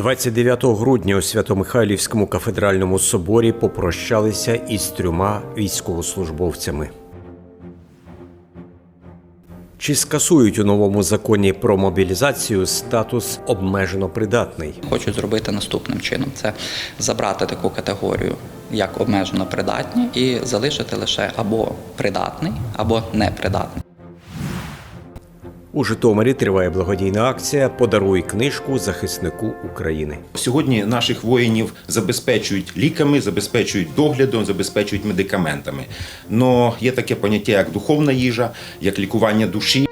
29 грудня у Свято-Михайлівському кафедральному соборі попрощалися із трьома військовослужбовцями. Чи скасують у новому законі про мобілізацію статус обмежено придатний? Хочу зробити наступним чином: це забрати таку категорію, як обмежено придатні, і залишити лише або придатний, або непридатний. У Житомирі триває благодійна акція Подаруй книжку захиснику України. Сьогодні наших воїнів забезпечують ліками, забезпечують доглядом, забезпечують медикаментами. Но є таке поняття, як духовна їжа, як лікування душі.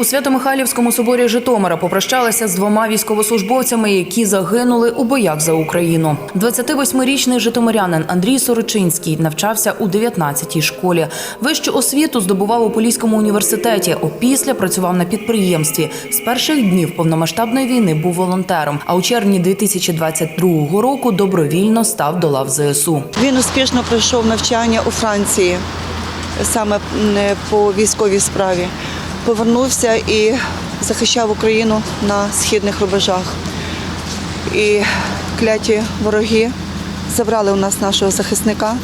У Свято-Михайлівському соборі Житомира попрощалися з двома військовослужбовцями, які загинули у боях за Україну. 28-річний житомирянин Андрій Сорочинський навчався у 19-й школі. Вищу освіту здобував у Поліському університеті. Опісля працював на підприємстві. З перших днів повномасштабної війни був волонтером. А у червні 2022 року добровільно став до лав ЗСУ. Він успішно пройшов навчання у Франції саме по військовій справі. Повернувся і захищав Україну на східних рубежах. І кляті вороги забрали у нас нашого захисника.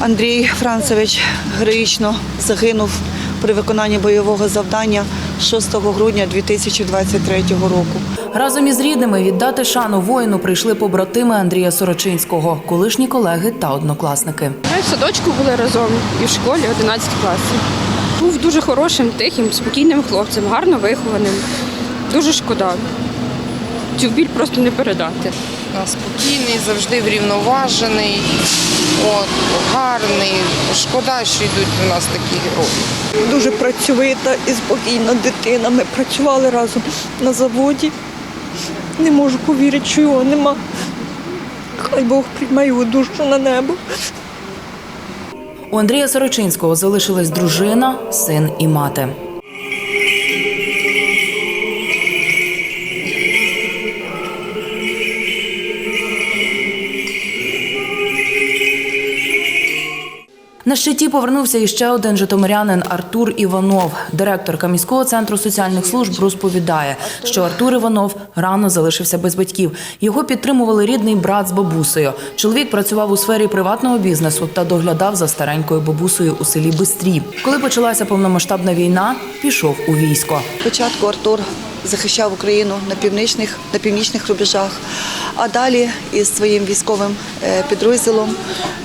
Андрій Францевич героїчно загинув при виконанні бойового завдання 6 грудня 2023 року. Разом із рідними віддати шану воїну прийшли побратими Андрія Сорочинського, колишні колеги та однокласники. Ми в садочку були разом і в школі 11 класів. Був дуже хорошим, тихим, спокійним хлопцем, гарно вихованим. Дуже шкода. Цю біль просто не передати. спокійний, завжди врівноважений, от, гарний. Шкода, що йдуть у нас такі герої. дуже працьовита і спокійна дитина. Ми працювали разом на заводі. Не можу повірити, що його нема. Хай Бог прийме його душу на небо. У Андрія Сорочинського залишилась дружина, син і мати. На щиті повернувся іще один житомирянин Артур Іванов. Директорка міського центру соціальних служб розповідає, що Артур Іванов рано залишився без батьків. Його підтримували рідний брат з бабусею. Чоловік працював у сфері приватного бізнесу та доглядав за старенькою бабусею у селі Бистрі. Коли почалася повномасштабна війна, пішов у військо. Спочатку Артур захищав Україну на північних, на північних рубежах, а далі із своїм військовим е, підрозділом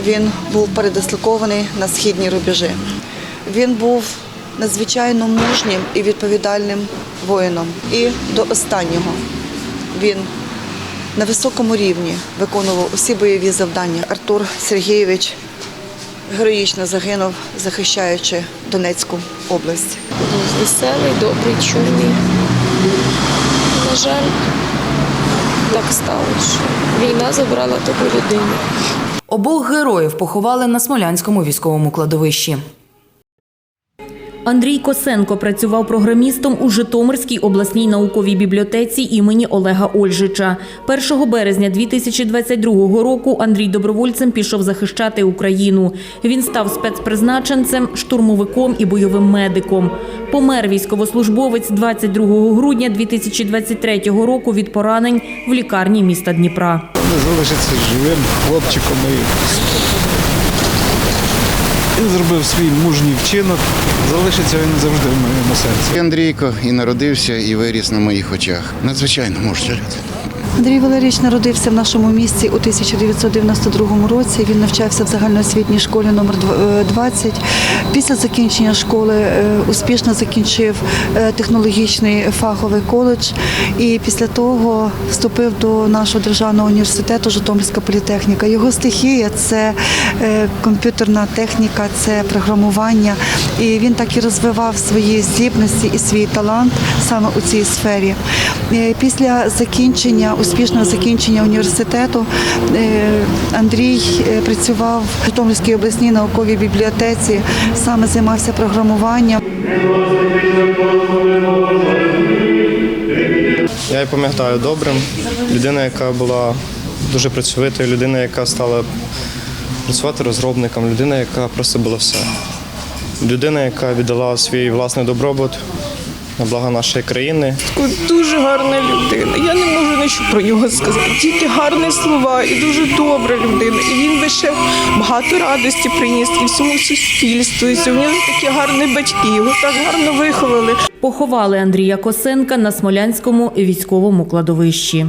він був передислокований на східні рубежі. Він був надзвичайно мужнім і відповідальним воїном. І до останнього він на високому рівні виконував усі бойові завдання. Артур Сергійович героїчно загинув, захищаючи Донецьку область. веселий, добрий, чуйний. На жаль, так сталося, що війна забрала таку людину. Обох героїв поховали на Смолянському військовому кладовищі. Андрій Косенко працював програмістом у Житомирській обласній науковій бібліотеці імені Олега Ольжича. 1 березня 2022 року Андрій добровольцем пішов захищати Україну. Він став спецпризначенцем, штурмовиком і бойовим медиком. Помер військовослужбовець 22 грудня 2023 року від поранень в лікарні міста Дніпра. Залишиться живим хлопчиком і він зробив свій мужній вчинок. Залишиться він завжди в моєму серці. Андрійко і народився, і виріс на моїх очах. Надзвичайно можу людина. Андрій Валерійович народився в нашому місті у 1992 році. Він навчався в загальноосвітній школі номер дв- е, 20. Після закінчення школи е, успішно закінчив е, технологічний фаховий коледж і після того вступив до нашого державного університету Житомирська політехніка. Його стихія це комп'ютерна техніка, це програмування. І він так і розвивав свої здібності і свій талант саме у цій сфері. Після закінчення, успішного закінчення університету е, Андрій е, працював в Житомирській обласній науковій бібліотеці, саме займався програмуванням. Я її пам'ятаю добрим. Людина, яка була дуже працьовитою, людина, яка стала працювати розробником, людина, яка просто була все. Людина, яка віддала свій власний добробут на благо нашої країни. Дуже гарна людина. Я не можу нічого про нього сказати. Тільки гарні слова і дуже добра людина. І він би ще багато радості приніс і всьому суспільству. І сьогодні такі гарні батьки. Його так гарно виховали. Поховали Андрія Косенка на Смолянському військовому кладовищі.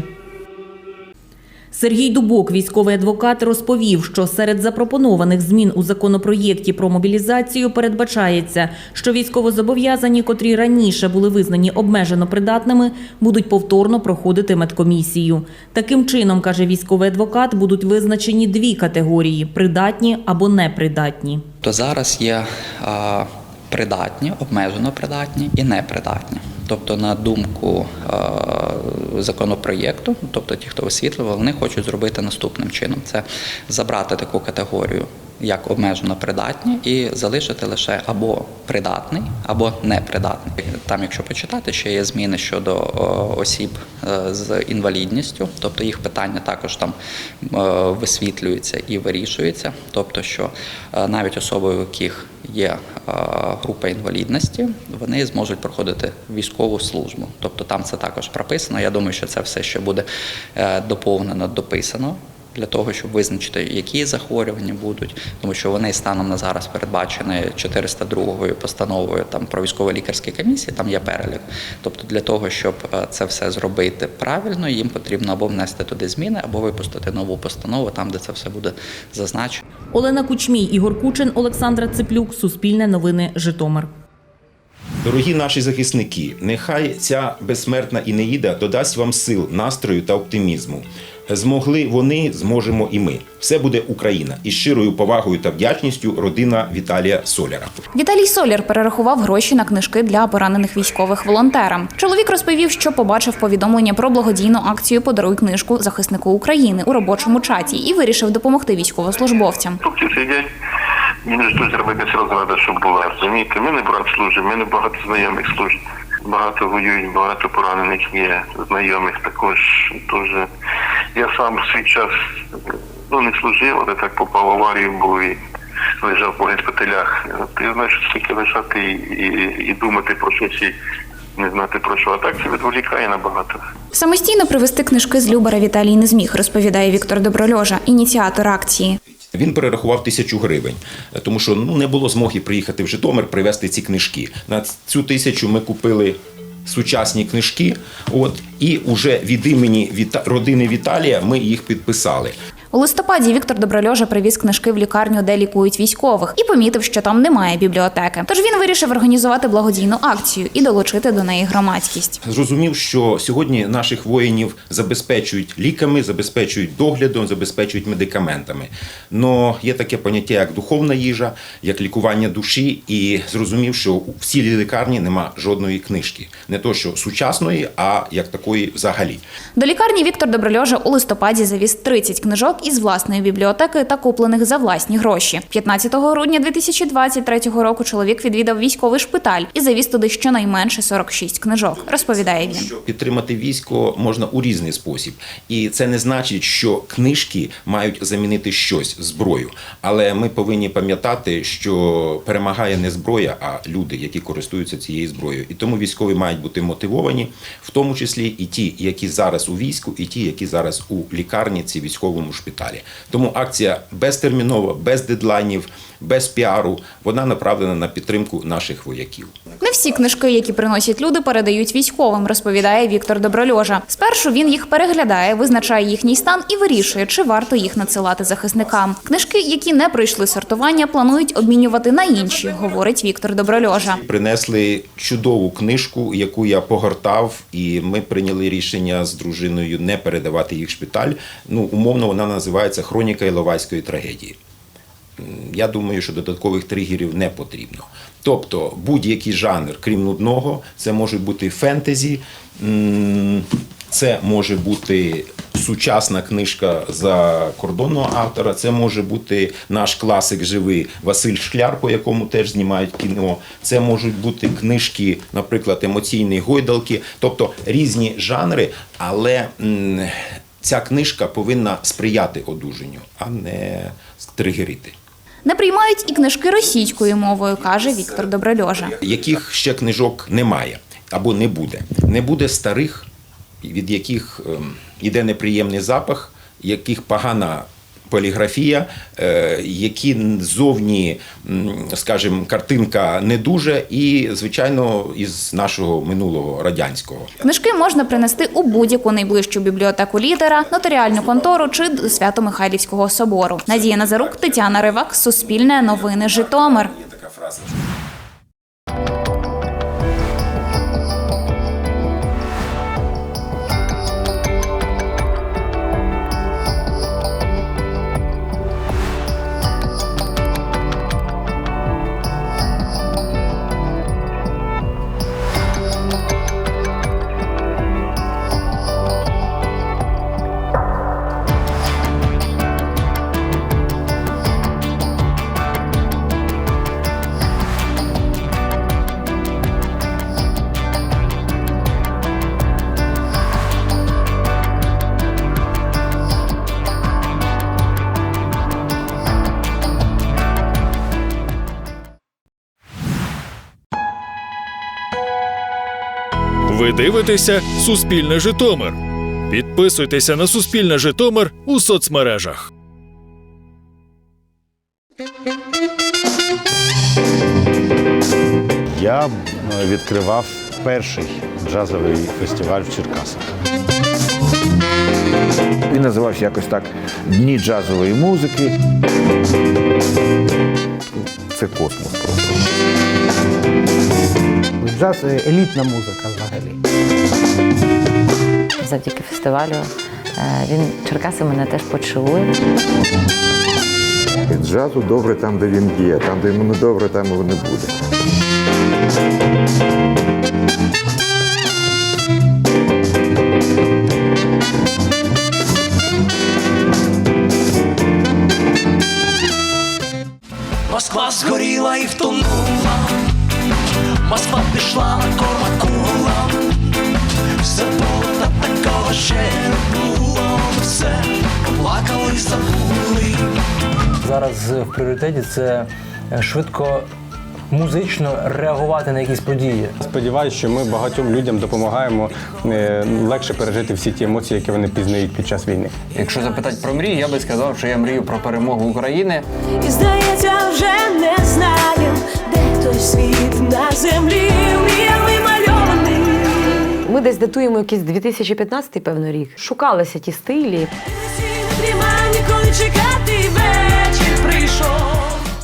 Сергій Дубок, військовий адвокат, розповів, що серед запропонованих змін у законопроєкті про мобілізацію передбачається, що військовозобов'язані, котрі раніше були визнані обмежено придатними, будуть повторно проходити медкомісію. Таким чином, каже військовий адвокат, будуть визначені дві категорії придатні або непридатні. То зараз є придатні, обмежено придатні і непридатні. Тобто, на думку законопроєкту, тобто ті, хто висвітлював, вони хочуть зробити наступним чином: це забрати таку категорію, як обмежено придатні, і залишити лише або придатний, або непридатний. Там, якщо почитати, ще є зміни щодо осіб е, з інвалідністю, тобто їх питання також там е, висвітлюються і вирішуються. Тобто, що е, навіть особи, у яких є група інвалідності, вони зможуть проходити військову службу. Тобто там це також прописано. Я думаю, що це все ще буде доповнено, дописано. Для того щоб визначити, які захворювання будуть, тому що вони станом на зараз передбачені 402 постановою там про військово-лікарські комісії, там є перелік. Тобто, для того, щоб е, це все зробити правильно, їм потрібно або внести туди зміни, або випустити нову постанову, там де це все буде зазначено. Олена Кучмій, Ігор Кучин, Олександра Циплюк, Суспільне новини, Житомир. Дорогі наші захисники, нехай ця безсмертна Інеїда додасть вам сил, настрою та оптимізму. Змогли вони, зможемо і ми. Все буде Україна. І щирою повагою та вдячністю родина Віталія Соляра. Віталій Соляр перерахував гроші на книжки для поранених військових волонтерам. Чоловік розповів, що побачив повідомлення про благодійну акцію Подаруй книжку захиснику України у робочому чаті і вирішив допомогти військовослужбовцям. Хлопці сидять, їм ждуть робити розрада, щоб була. Розумієте, мене брат служить, мене багато знайомих служить. Багато воюють, багато поранених є, знайомих також теж. Я сам свій час ну, не служив, але так попав в аварію, був і лежав по госпіталях. Ти знаєш, тільки лежати і, і, і думати про щось і не знати про що. А так це відволікає набагато. Самостійно привезти книжки з Любера Віталій не зміг, розповідає Віктор Доброльожа, ініціатор акції. Він перерахував тисячу гривень, тому що ну не було змоги приїхати в Житомир привезти ці книжки. На цю тисячу ми купили сучасні книжки. От і уже від імені Віта- родини Віталія ми їх підписали. У листопаді Віктор Доброльожа привіз книжки в лікарню, де лікують військових, і помітив, що там немає бібліотеки. Тож він вирішив організувати благодійну акцію і долучити до неї громадськість. Зрозумів, що сьогодні наших воїнів забезпечують ліками, забезпечують доглядом, забезпечують медикаментами. Но є таке поняття, як духовна їжа, як лікування душі, і зрозумів, що в цілій лікарні нема жодної книжки, не то що сучасної, а як такої взагалі. До лікарні Віктор Доброльожа у листопаді завіз 30 книжок із власної бібліотеки та куплених за власні гроші. 15 грудня 2023 року чоловік відвідав військовий шпиталь і завіз туди щонайменше 46 книжок. Розповідає він. Підтримати військо можна у різний спосіб, і це не значить, що книжки мають замінити щось зброю. Але ми повинні пам'ятати, що перемагає не зброя, а люди, які користуються цією зброєю. І тому військові мають бути мотивовані, в тому числі і ті, які зараз у війську, і ті, які зараз у лікарні, ці військовому шпиталі. Тому акція безтермінова, без дедлайнів, без піару. Вона направлена на підтримку наших вояків. Не всі книжки, які приносять люди, передають військовим, розповідає Віктор Доброльожа. Спершу він їх переглядає, визначає їхній стан і вирішує, чи варто їх надсилати захисникам. Книжки, які не пройшли сортування, планують обмінювати на інші, говорить Віктор Доброльожа. Принесли чудову книжку, яку я погортав, і ми прийняли рішення з дружиною не передавати їх в шпиталь. Ну, умовно, вона називається Хроніка Іловайської трагедії. Я думаю, що додаткових тригерів не потрібно. Тобто будь-який жанр, крім нудного, це може бути фентезі, це може бути сучасна книжка за кордонного автора, це може бути наш класик живий Василь Шкляр, по якому теж знімають кіно. Це можуть бути книжки, наприклад, емоційні гойдалки, тобто різні жанри, але. Ця книжка повинна сприяти одужанню, а не тригерити. Не приймають і книжки російською мовою, каже Віктор Доброльожа. Яких ще книжок немає або не буде. Не буде старих, від яких йде неприємний запах, яких погана поліграфія, е, які зовні, скажімо, картинка не дуже, і, звичайно, із нашого минулого радянського. Книжки можна принести у будь-яку найближчу бібліотеку лідера, нотаріальну контору чи до Свято-Михайлівського собору. Надія Назарук, Тетяна Ривак, Суспільне новини Житомир. Ви дивитеся Суспільне Житомир. Підписуйтеся на Суспільне Житомир у соцмережах. Я е, відкривав перший джазовий фестиваль в Черкасах. Він називався якось так Дні джазової музики. Це космос просто. Джаз елітна музика взагалі. Завдяки фестивалю е, він Черкаси мене теж почули. Джазу добре там, де він є, там, де йому не добре, там його не буде. Москва згоріла і втонула, Москва пішла на корма такого ще не було, все плакали, забули. Зараз в пріоритеті це е, швидко музично реагувати на якісь події. Сподіваюся, що ми багатьом людям допомагаємо е, легше пережити всі ті емоції, які вони пізнають під час війни. Якщо запитати про мрії, я би сказав, що я мрію про перемогу України. І здається, вже не знаю, де той світ на землі. Ми десь датуємо якийсь 2015 певно рік. Шукалися ті стилі. Чекати, вечір прийшов.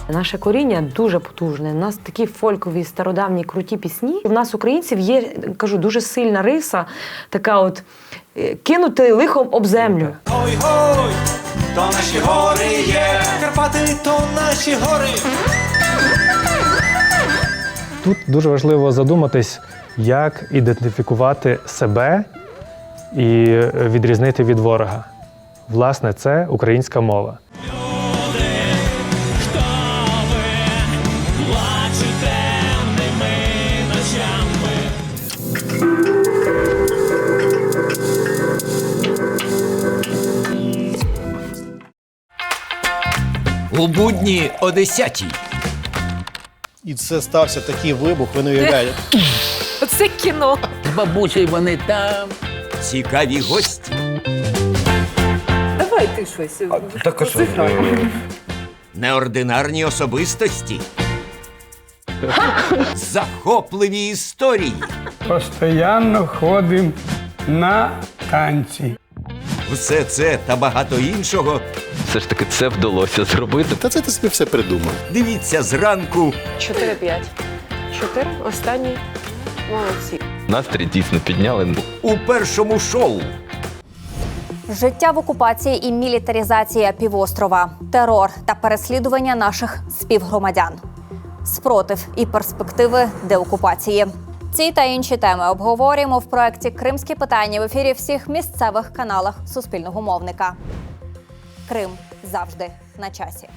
Наше коріння дуже потужне. У нас такі фолькові, стародавні, круті пісні. У нас, українців, є кажу, дуже сильна риса, така от е, кинути лихом об землю. Ой, ой, то наші гори є. Карпати, то наші гори. Тут дуже важливо задуматись, як ідентифікувати себе і відрізнити від ворога. Власне, це українська мова. У будні о 10 І це стався такий вибух, ви не уявляєте. Це кіно. З бабусею вони там. Цікаві гості. Давай ти щось. Так, Неординарні особистості. Захопливі історії. Постоянно ходимо на танці. Все це та багато іншого. Все ж таки це вдалося зробити. Та це ти собі все придумав. Дивіться зранку 4-5. Чотири. Останній. Молодці. Настрій дійсно підняли. у першому шоу. Життя в окупації і мілітаризація півострова, терор та переслідування наших співгромадян, спротив і перспективи деокупації. Ці та інші теми обговорюємо в проєкті Кримські питання в ефірі всіх місцевих каналах Суспільного мовника. Крим завжди на часі.